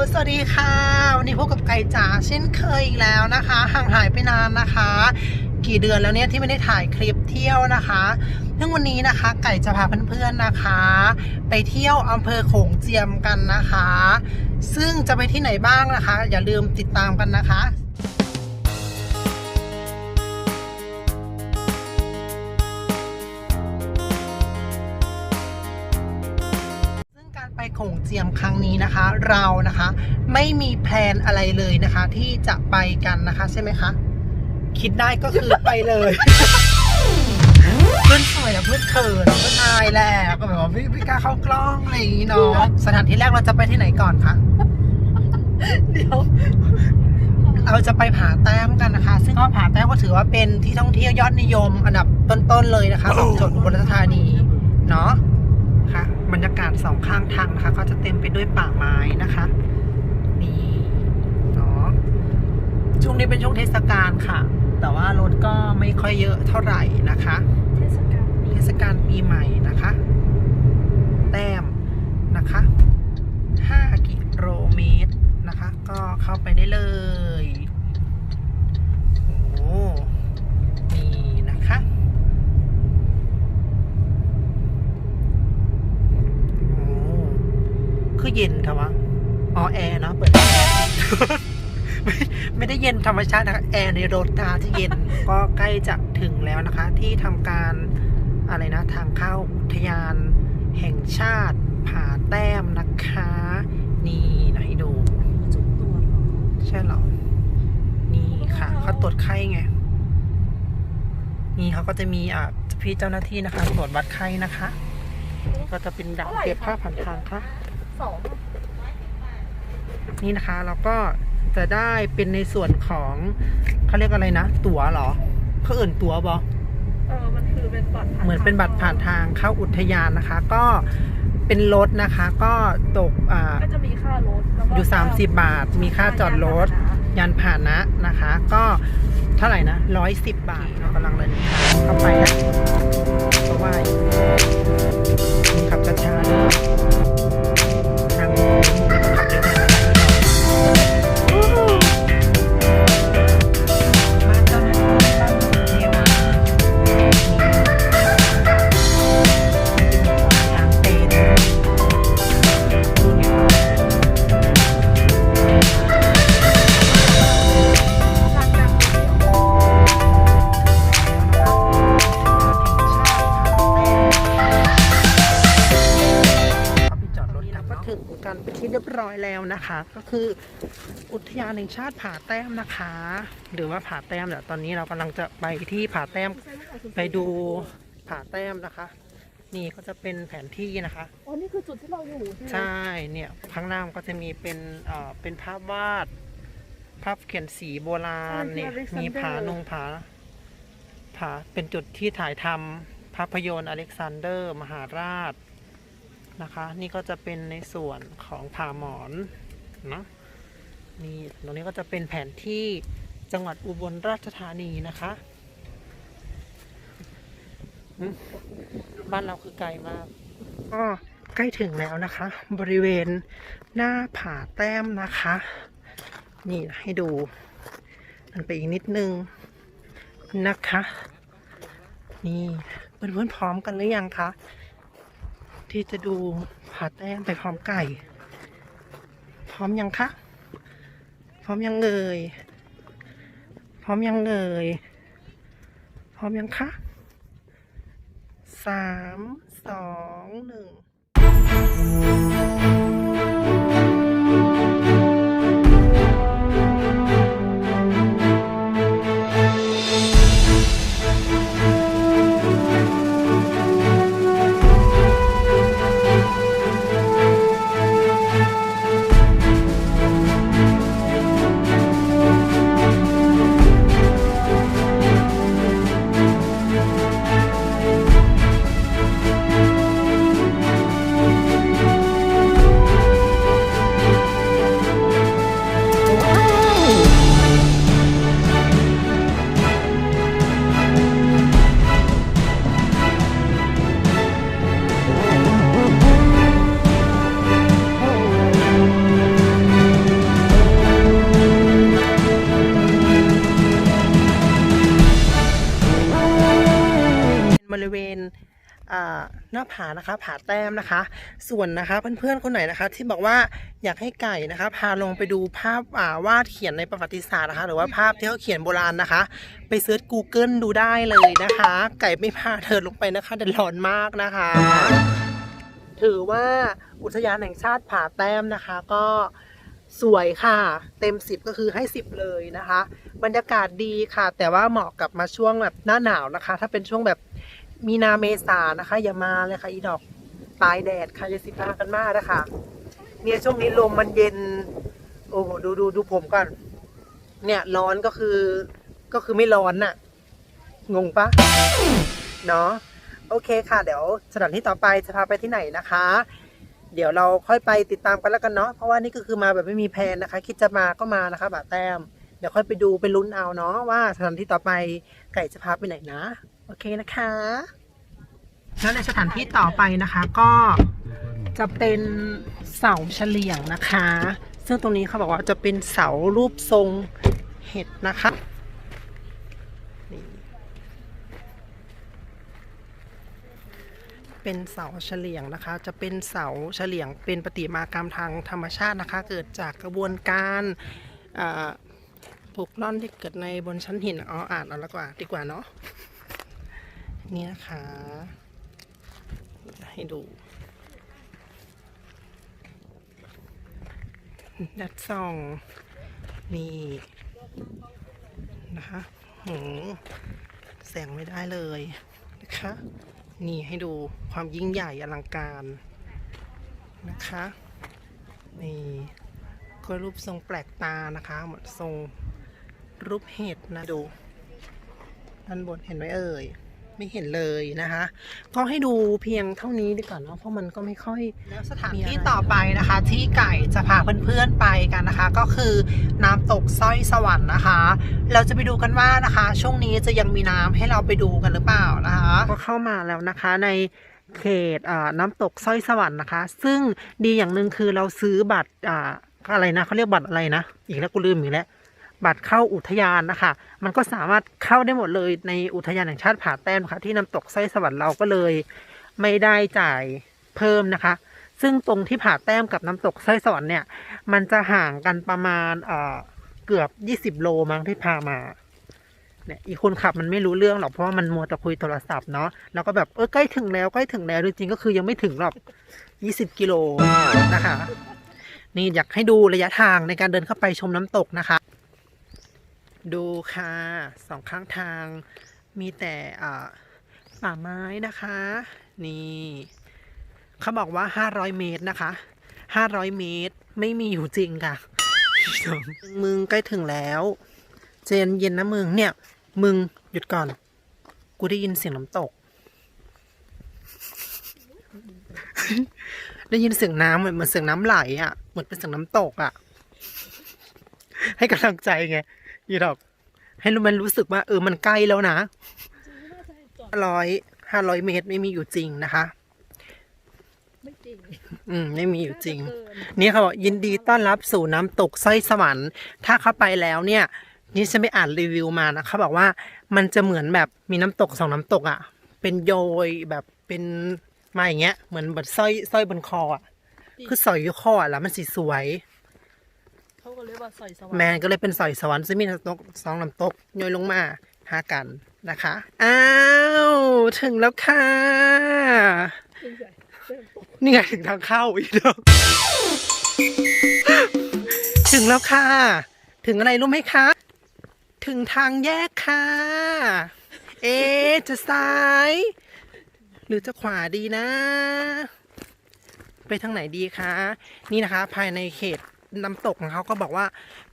สวัสดีค่ะ วันนี้พบกับไก่จ๋าเช่นเคยอีกแล้วนะคะ ห่างหายไปนานนะคะ กี่เดือนแล้วเนี่ยที่ไม่ได้ถ่ายคลิปเที่ยวนะคะซึ่งวันนี้นะคะ ไก่จะพาเพื่อนๆนะคะ ไปเที่ยวอำเภอโขงเจียมกันนะคะ ซึ่งจะไปที่ไหนบ้างนะคะ อย่าลืมติดตามกันนะคะ เจียมครั้งนี้นะคะ เรานะคะ ไม่มีแพลนอะไรเลยนะคะ ที่จะไปกันนะคะ ใช่ไหมคะคิดได้ก็คือไปเลยเพื่อนสวยนะเพื่อนเขินเพื่อนอายแหละก็แบบว่าพี่พี่กล้าเข้ากล้องอะไรอย่างนี้เนาะสถานที่แรกเราจะไปที่ไหนก่อนคะเดี๋ยวเราจะไปผาแต้มกันนะคะ ซึ่งก็ผาแต้มก็ถือว่าเป็นที่ท่องเที่ยวยอดนิยม อันดับต้นๆเลยนะคะของจังหวัดอุบลราชธานีเนาะค่ะ บรรยากาศสองข้างทางนะคะ ก็จะเต็มไปด้วยป่าไม้นะคะนี่เนาะช่วงนี้เป็นช่วงเทศกาลค่ะ แต่ว่ารถก็ไม่ค่อยเยอะเท่าไหร่นะคะ เทศกาลเทศกาลปีใหม่นะคะ แต้มนะคะ5กิโลเมตรนะคะ ก็เข้าไปได้เลยโอ้โหนี่นะคะ โอ้ คือเย็นค่ะวะอ๋อแอร์เนาะเปิดไม่ไม่ได้เย็นธรรมชาตินะคะแอร์ในรถนาที่เย็นก็ใกล้จะถึงแล้วนะคะ ที่ทำการอะไรนะ ทางเข้าอุทยานแห่งชาติผาแต้มนะคะ นี่นะให้ดูจุดตัวใช่หรอ นี่ค่ะเขาตรวจไข้ไง นี่เขาก็จะมีอ่าพี่เจ้าหน้าที่นะคะ ตรวจวัดไข้นะคะ ก็จะเป็นด่านเก็บค่าผ่านทางค่ะ สองนี่นะคะเราก็จะได้เป็นในส่วนของเขาเรียกอะไรนะ ตั๋วเหรอเขาเอื่นตั๋วบอเออมันคือเป็นบัตรผ่านเหมือนเป็นบัตรผ่านทางเข้าอุทยานนะคะ ก็เป็นรถนะคะ ก็ตกอ่าก็จะมีค่ารถแล้วก็อยู่ 30 บาท มีค่าจอดรถยานพาหนะนะคะ ก็เท่าไหร่นะร้อยสิบบาทเรากำลังเดินทางเข้าไปนะเพราะว่ามีขับช้าๆ ถึงกันเป็นที่เรียบร้อยแล้วนะคะ ก็คืออุทยานแห่งชาติผาแต้มนะคะ หรือว่าผาแต้มเดี๋ยวตอนนี้เรากำลังจะไปที่ผาแต้มไปดูผาแต้มนะคะ นี่ก็จะเป็นแผนที่นะคะอ๋อนี่คือจุดที่เราอยู่ใช่ไหมใช่เนี่ยข้างหน้ามันก็จะมีเป็นเอ่อเป็นภาพวาด ภาพเขียนสีโบราณเนี่ยมีผานงผาผาเป็นจุดที่ถ่ายทำภาพยนตร์อเล็กซานเดอร์ มหาราช นะคะ นี่ก็จะเป็นในส่วนของผาหมอนเนาะนี่ตรงนี้ก็จะเป็นแผนที่จังหวัดอุบลราชธานีนะคะบ้านเราคือไกลมากก็ใกล้ถึงแล้วนะคะ บริเวณหน้าผาแต้มนะคะ นี่ให้ดู มันไปอีกนิดนึงนะคะ นี่เพื่อนๆพร้อมกันหรือยังคะ ที่จะดูผาแต้มไปพร้อมไก่ พร้อมยังคะ พร้อมยังเอ่ยพร้อมยังเอ่ยพร้อมยังคะสามสองหนึ่ง ริเวณหน้าผานะคะผาแต้มนะคะ ส่วนนะคะเพื่อนๆคนไหนนะคะ ที่บอกว่าอยากให้ไก่นะคะ พาลงไปดูภาพาวาดเขียนในประวัติศาสตร์นะคะ หรือว่าภาพที่เขาเขียนโบราณนะคะ ไปเซิร์ช Google ดูได้เลยนะคะ ไก่ไม่พาเธอลงไปนะคะเดือดร้อนมากนะคะ ถือว่าอุทยานแห่งชาติผาแต้มนะคะ ก็สวยค่ะ เต็มสิบก็คือให้สิบเลยนะคะ บรรยากาศดีค่ะ แต่ว่าเหมาะกับมาช่วงแบบหน้าหนาวนะคะ ถ้าเป็นช่วงแบบ มีนาเมษานะคะ อย่ามาเลยค่ะอีดอกตายแดดค่ะอย่าสิพากันมากนะคะเนี่ยช่วงนี้ลมมันเย็น โอ้โหดูดูดูผมก่อนเนี่ยร้อนก็คือก็คือไม่ร้อนน่ะ งงปะเนาะโอเคค่ะ เดี๋ยวสถานที่ต่อไปจะพาไปที่ไหนนะคะ เดี๋ยวเราค่อยไปติดตามกันแล้วกันเนาะเพราะว่านี่ก็คือมาแบบไม่มีแพลนนะคะ คิดจะมาก็มานะคะบาแต้มเดี๋ยวค่อยไปดูไปลุ้นเอาเนาะว่าสถานที่ต่อไปไก่จะพาไปไหนนะ โอเคนะคะ แล้วในสถานที่ต่อไปนะคะก็จะเป็นเสาเฉลียงนะคะ ซึ่งตรงนี้เขาบอกว่าจะเป็นเสารูปทรงเห็ดนะคะเป็นเสาเฉลียงนะคะ จะเป็นเสาเฉลียงเป็นประติมากรรมทางธรรมชาตินะคะ เกิดจากกระบวนการอ่าปลูกล่อนที่เกิดในบนชั้นหินอ๋ออ่านเอาล้วกว่าดีกว่าเนาะ นี่นะคะ ให้ดู ดัดซอง นี่นะคะหืมแสงไม่ได้เลยนะคะ นี่ให้ดูความยิ่งใหญ่อลังการนะคะ นี่ก็รูปทรงแปลกตานะคะ เหมือนทรงรูปเห็ดนะดูด้านบนเห็นไหมเอ่ย ไม่เห็นเลยนะคะ ก็ให้ดูเพียงเท่านี้ดีกว่าเนาะเพราะมันก็ไม่ค่อยแล้วสถานที่ต่อไปนะคะ ที่ไก่จะพาเพื่อนๆไปกันนะคะ ก็คือน้ำตกสร้อยสวรรค์นะคะ เราจะไปดูกันว่านะคะ ช่วงนี้จะยังมีน้ำให้เราไปดูกันหรือเปล่านะคะ ก็เข้ามาแล้วนะคะในเขตอ่าน้ำตกสร้อยสวรรค์นะคะ ซึ่งดีอย่างหนึ่งคือเราซื้อบัตรอ่าอะไรนะเขาเรียกบัตรอะไรนะ อีกแล้วกูลืมอีกแล้ว บัตรเข้าอุทยานนะคะ มันก็สามารถเข้าได้หมดเลยในอุทยานแห่งชาติผาแต้มค่ะ ที่น้ำตกไส้สวรรค์เราก็เลย ไม่ได้จ่ายเพิ่มนะคะ ซึ่งตรงที่ผาแต้มกับน้ำตกไส้สวรรค์เนี่ย มันจะห่างกันประมาณเอ่อเกือบยี่สิบโลมั้งที่พามาเนี่ยอีกคนขับมันไม่รู้เรื่องหรอกเพราะว่ามันมัวแต่คุยโทรศัพท์เนาะแล้วก็แบบเออใกล้ถึงแล้วใกล้ถึงแล้วจริงๆก็คือยังไม่ถึงหรอกยี่สิบกิโลนะคะนี่อยากให้ดูระยะทางในการเดินเข้าไปชมน้ำตกนะคะ ดูค่ะสองข้างทางมีแต่ป่าไม้นะคะ นี่เขาบอกว่า 500 เมตรนะคะ 500 เมตรไม่มีอยู่จริงค่ะ มึงใกล้ถึงแล้ว เจนเย็นนะมึงเนี่ย มึงหยุดก่อน กูได้ยินเสียงน้ำตก ได้ยินเสียงน้ำเหมือนเหมือนเสียงน้ำไหลอะ เหมือนเป็นเสียงน้ำตกอะ ให้กำลังใจไง ยีดอก ให้มันรู้สึกว่าเออมันใกล้แล้วนะร้อยห้าร้อยเมตรไม่มีอยู่จริงนะคะไม่จริงอืมไม่มีอยู่จริงเกินนี่เขาบอกยินดีต้อนรับสู่น้ำตกสร้อยสวรรค์ ถ้าเข้าไปแล้วเนี่ย นี่ฉันไปอ่านรีวิวมานะเขาบอกว่ามันจะเหมือนแบบมีน้ำตกสองน้ำตกอะ่ะ เป็นโยยแบบเป็นมาอย่างเงี้ย เหมือนแบบสร้อยสร้อยบนคออะ่ะ คือสอยอยู่คออะแล้วมันสีสวย เขาก็เรียว่าสอยสวรรค์แมนก็เลยเป็นสอยสวรรค์ซึ่งมีน้ำตกสองน้ำตกโยยลงมาหากันนะคะอ้าวถึงแล้วค่ะ นี่ไงถึงทางเข้าอีกแล้วถึงแล้วค่ะ ถึงอะไรรู้ไหมคะ ถึงทางแยกค่ะ เอ๊จะซ้าย หรือจะขวาดีนะ ไปทางไหนดีคะ นี่นะคะ ภายในเขต น้ำตกของเขาก็บอกว่า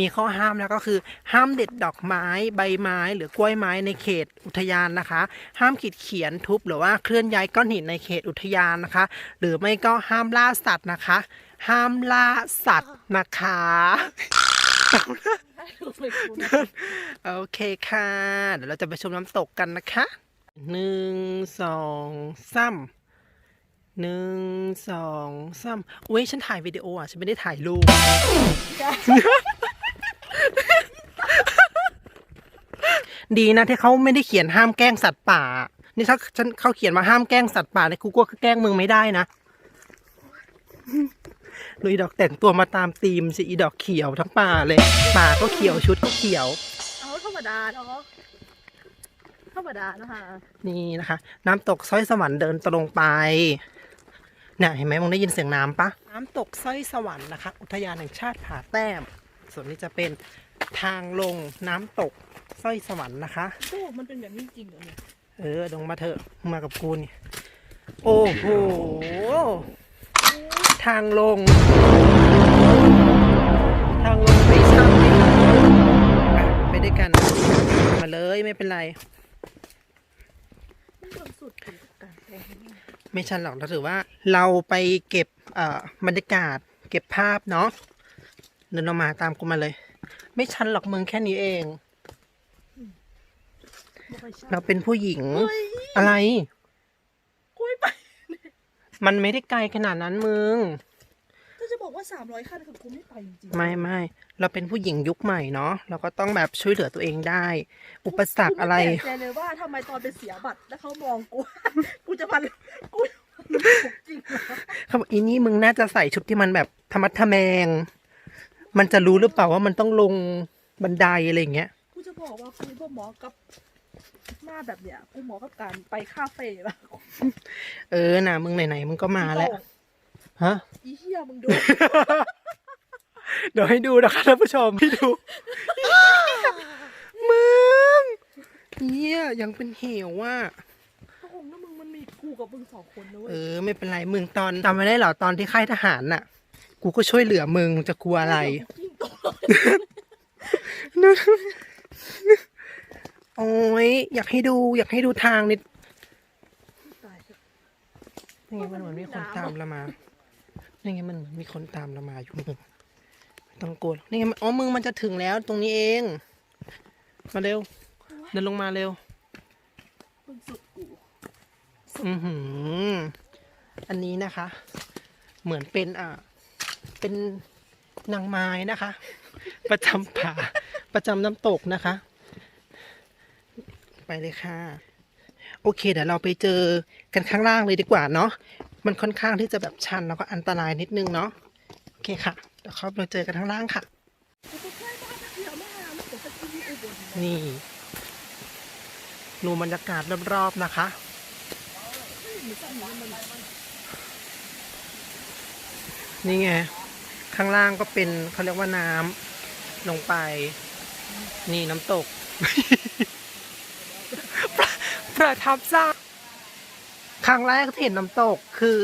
มีข้อห้ามแล้วก็คือ ห้ามเด็ดดอกไม้ใบไม้หรือกล้วยไม้ในเขตอุทยานนะคะ ห้ามขีดเขียนทุบหรือว่าเคลื่อนย้ายก้อนหินในเขตอุทยานนะคะ หรือไม่ก็ห้ามล่าสัตว์นะคะ ห้ามล่าสัตว์นะคะโอเคค่ะ เดี๋ยวเราจะไปชมน้ำตกกันนะคะหนึ่งสองสาม หนึ่งสองสามอุ้ยฉันถ่ายวิดีโออะ ฉันไม่ได้ถ่ายรูปดีนะที่เขาไม่ได้เขียนห้ามแกล้งสัตว์ป่า นี่ถ้าฉันเขาเขียนมาห้ามแกล้งสัตว์ป่าเนี่ยกูกลัวแกล้งมึงไม่ได้นะลุยดอกแต่งตัวมาตามธีมสิอีดอกเขียวทั้งป่าเลย ป่าก็เขียวชุดก็เขียว เอาธรรมดาเนาะธรรมดานะคะ นี่นะคะ น้ำตกสร้อยสวรรค์เดินตรงไป เนี่ยเห็นไหมมึงได้ยินเสียงน้ำปะน้ำตกสร้อยสวรรค์นะคะ อุทยานแห่งชาติผาแต้ม ส่วนนี้จะเป็นทางลงน้ำตกสร้อยสวรรค์นะคะ โอ้มันเป็นแบบนี้จริงเหรอเนี่ย เออลงมาเถอะมากับกูนี่โอ้โห ทางลง ทางลงไม่ช่ำเลยค่ะอะไปด้วยกัน มาเลยไม่เป็นไร มันความสุดของการแสดง ไม่ชันหรอกเราถือว่าเราไปเก็บเอ่อบรรยากาศ เก็บภาพเนาะเดินออกมาตามกูมาเลย ไม่ชันหรอกมึงแค่นี้เองไม่ค่อยใช่เราเป็นผู้หญิงเฮ้ยอะไรคุยไปมันไม่ได้ไกลขนาดนั้นมึงก็จะบอก ว่าสามร้อยขั้นคือกูไม่ไปจริงๆไม่ไม่เราเป็นผู้หญิงยุคใหม่เนาะเราก็ต้องแบบช่วยเหลือตัวเองได้ อุปสรรคอะไรกูม่แปลกใจเลยว่าทำไมตอนไปเสียบัตรแล้วเขามองกู กูจะพันกูจริงเหรอเขาบอกอีนี่มึงน่าจะใส่ชุดที่มันแบบธรรมัดทะแมง มันจะรู้หรือเปล่าว่ามันต้องลงบันไดอะไรอย่างเงี้ย กูจะบอกว่ากูก็เหมอกับหน้าแบบเนี้ยกูเหมอกับการไปคาเฟ่ละเออนะมึงไหนๆมึงก็มาแล้ว ฮะ อีเหี้ยมึงดู เดี๋ยวให้ดูนะคะท่านผู้ชมให้ดูมึงเนี่ยยังเป็นเหวว่าโอ้โหแล้วมึงมันมีกูกับมึงสองคนนะเว้เอยอไม่เป็นไรมึงตอนจำไม่ได้เหรอตอนที่ค่ายทหารน่ะ กูก็ช่วยเหลือมึงจะกลัวอะไรยิ่งโตโอ้ยอยากให้ดู อยากให้ดูทางนิดตายเถอะ นี่ไงมันเหมือนมีคนตามเรามา นี่ไงมันเหมือนมีคนตามเรามาอยู่ไม่ต้องกลัวหรอกนี่ไงอ๋อมึงมันจะถึงแล้วตรงนี้เอง มาเร็ว เดินลงมาเร็วสุดกูอือหือ อันนี้นะคะ เหมือนเป็นอ่าเป็นนางไม้นะคะ ประจำป่า ประจำน้ำตกนะคะ ไปเลยค่ะ โอเคเดี๋ยวเราไปเจอกันข้างล่างเลยดีกว่าเนาะ มันค่อนข้างที่จะแบบชันแล้วก็อันตรายนิดนึงเนาะโอเคค่ะเดี๋ยวเขามาเจอกันข้างล่างค่ะ นี่หนูบรรยากาศรอบๆนะคะนี่ไง ข้างล่างก็เป็นเขาเรียกว่าน้ำลงไป นี่น้ำตก ประประทับใจ ครั้งแรกที่เห็นน้ำตกคือ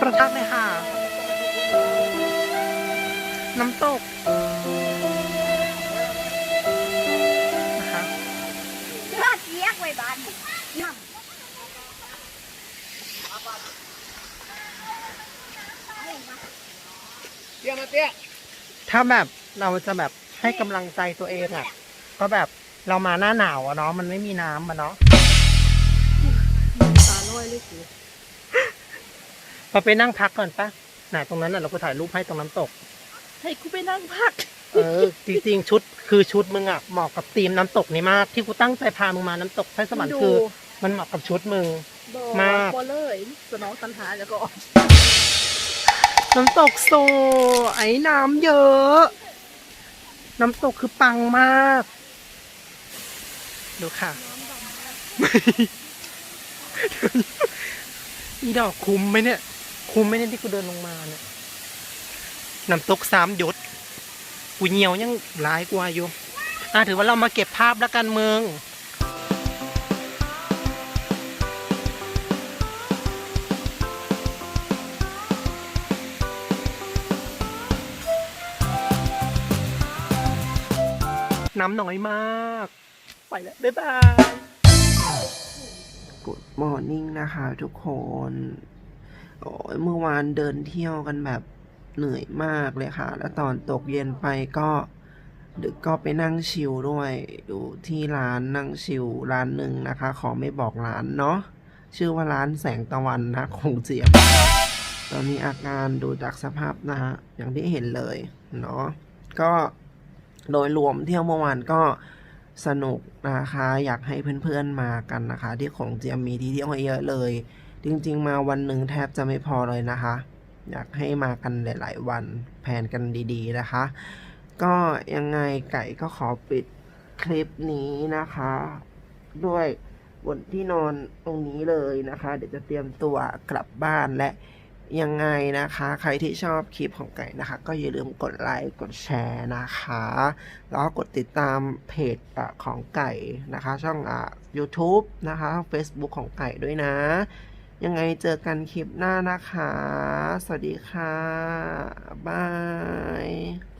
ประทับเลยค่ะ น้ำตกนะคะลาดเยียกไว้บ้านน้ถ้าแบบเราจะแบบให้กำลังใจตัวเองอะก็แบบเรามาหน้าหนาวอะเนาะมันไม่มีน้ำอะเนาะ ตาลอยเลยกูเราไปนั่งพักก่อนปะไหนตรงนั้นน่ะเราก็ถ่ายรูปให้ตรงน้ำตก ให้กูไปนั่งพัก เออ จริงๆ ชุดคือชุดมึงอะเหมาะกับธีมน้ำตกนี่มาก ที่กูตั้งใจพามึงมาน้ำตกไทยสมันคือ มันเหมาะกับชุดมึง บอมาก บอเลยสนองตันหาแล้วก็น้ำตกโซไอ้น้ำเยอะ น้ำตกคือปังมาก ดูค่ะ อีดอกคุ้มไหมเนี่ย คุ้มไหมเนี่ยที่กูเดินลงมาเนี่ยน้ำตกสามหยดกูเหี่ยวยังร้ายกว่าอยู่อะถือว่าเรามาเก็บภาพแล้วกันเมืองน้ำน้อยมาก ไปแล้ว บ๊ายบาย Good morning นะคะทุกคน โอ้ยเมื่อวานเดินเที่ยวกันแบบเหนื่อยมากเลยค่ะ แล้วตอนตกเย็นไปก็ดึกก็ไปนั่งชิลด้วยดูที่ร้านนั่งชิลร้านหนึ่งนะคะ ขอไม่บอกร้านเนาะ ชื่อว่าร้านแสงตะวันนะคงเจียบ ตอนนี้อาการดูจากสภาพนะฮะอย่างที่เห็นเลยเนาะ ก็โดยรวมเที่ยวเมื่อวานก็ สนุกนะคะ อยากให้เพื่อนๆมากันนะคะ ที่ของเจียมมีที่เที่ยวให้เยอะเลย จริง ๆ มาวันหนึ่งแทบจะไม่พอเลยนะคะ อยากให้มากันหลาย ๆ วันแผนกันดีๆนะคะ ก็ยังไงไก่ก็ขอปิดคลิปนี้นะคะ ด้วยบนที่นอนตรงนี้เลยนะคะ เดี๋ยวจะเตรียมตัวกลับบ้านและ ยังไงนะคะ ใครที่ชอบคลิปของไก่นะคะ ก็อย่าลืมกดไลค์กดแชร์นะคะ แล้วก็กดติดตามเพจอของไก่นะคะ ช่องอะ YouTube นะคะ Facebook ของไก่ด้วยนะ ยังไงเจอกันคลิปหน้านะคะ สวัสดีค่ะบาย